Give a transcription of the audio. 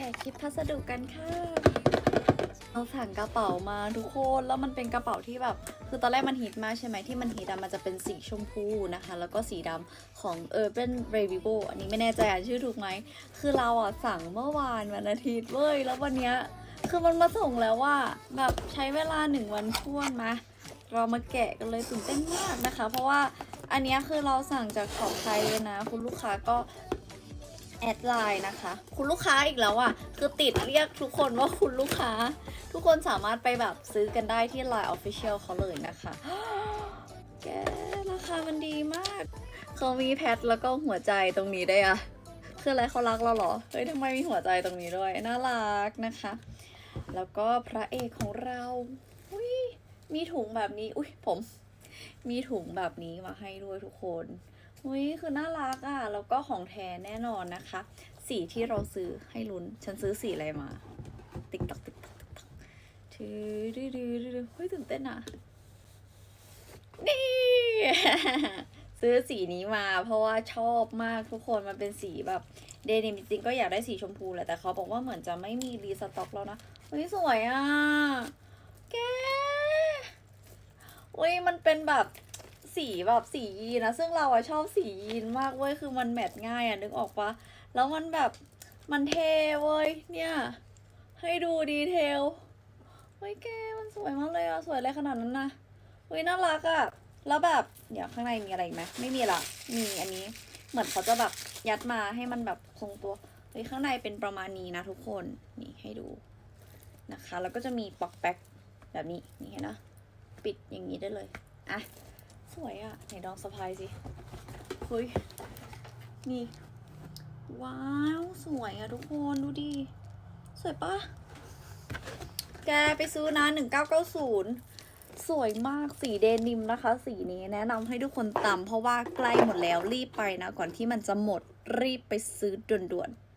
กะคลิปพัสดุกันค่ะ เราสั่งกระเป๋ามาทุกคนแล้วมันเป็นกระเป๋าที่แบบ คือตอนแรกมันฮิตมากใช่ไหมที่มันฮิตอะมันจะเป็นสีชมพูนะคะ แล้วก็สีดำของ Urban Revivo อันนี้ไม่แน่ใจอ่านชื่อถูกไหม คือเราอะสั่งเมื่อวานวันอาทิตย์เว้ย แล้ววันเนี้ยคือมันมาส่งแล้วว่าแบบใช้เวลาหนึ่งวันท่วนมา เรามาแกะกันเลยตื่นเต้นมากนะคะ เพราะว่าอันนี้คือเราสั่งจากของไทยเลยนะ คุณลูกค้าก็ แอดไลน์นะคะ คุณลูกค้าอีกแล้วอะ คือติดเรียกทุกคนว่าคุณลูกค้า ทุกคนสามารถไปแบบซื้อกันได้ที่ Line Official เขาเลยนะคะ แกราคามันดีมาก เขามีแพทแล้วก็หัวใจตรงนี้ได้วยอะคืออะไรเขารักเราเหรอ เฮ้ยทำไมมีหัวใจตรงนี้ด้วย น่ารักนะคะ แล้วก็พระเอกของเราอุ้ยมีถุงแบบนี้ อุ้ยผม มีถุงแบบนี้มาให้ด้วยทุกคน อุ้ยคือน่ารักอะ่ะ แล้วก็ของแท้แน่นอนนะคะ สีที่เราซื้อให้ลุ้น ฉันซื้อสีอะไรมา ติ๊กตักติ๊กตักติ๊กตักถือดื้อดื้อดื้อเฮ้ยตื่นเต้นอะนี่ ซื้อสีนี้มาเพราะว่าชอบมากทุกคนมันเป็นสีแบบเดนิมจริงก็อยากได้สีชมพูแหละแต่เขาบอกว่าเหมือนจะไม่มีรีสต็อกแล้วนะเฮ้ยสวยอะ แกเว้ยมันเป็นแบบ สีแบบสียีนนะซึ่งเราอะชอบสียีนมากเว้ยคือมันแมทง่ายอะนึกออกปะแล้วมันแบบมันเทเว้ยเนี่ยให้ดูดีเทลเฮ้ยแกมันสวยมากเลยอะสวยอะไรขนาดนั้นนะเฮ้ยน่ารักอะแล้วแบบเดี๋ยวข้างในมีอะไรไหมไม่มีละมีอันนี้เหมือนเขาจะแบบยัดมาให้มันแบบคงตัวเฮ้ยข้างในเป็นประมาณนี้นะทุกคนนี่ให้ดูนะคะ แล้วก็จะมีปอกแป๊กแบบนี้นี่เห็นนะปิดอย่างนี้ได้เลยอะ สวยอะไหนลองสะพายสิเฮ้ย นี่ ว้าว สวยอะทุกคนดูดิ สวยปะแกไปซื้อนะ1990สวยมากสีเดนิมนะคะ สีนี้แนะนำให้ทุกคนตำเพราะว่าใกล้หมดแล้วรีบไปนะ ก่อนที่มันจะหมดรีบไปซื้อด่วนๆ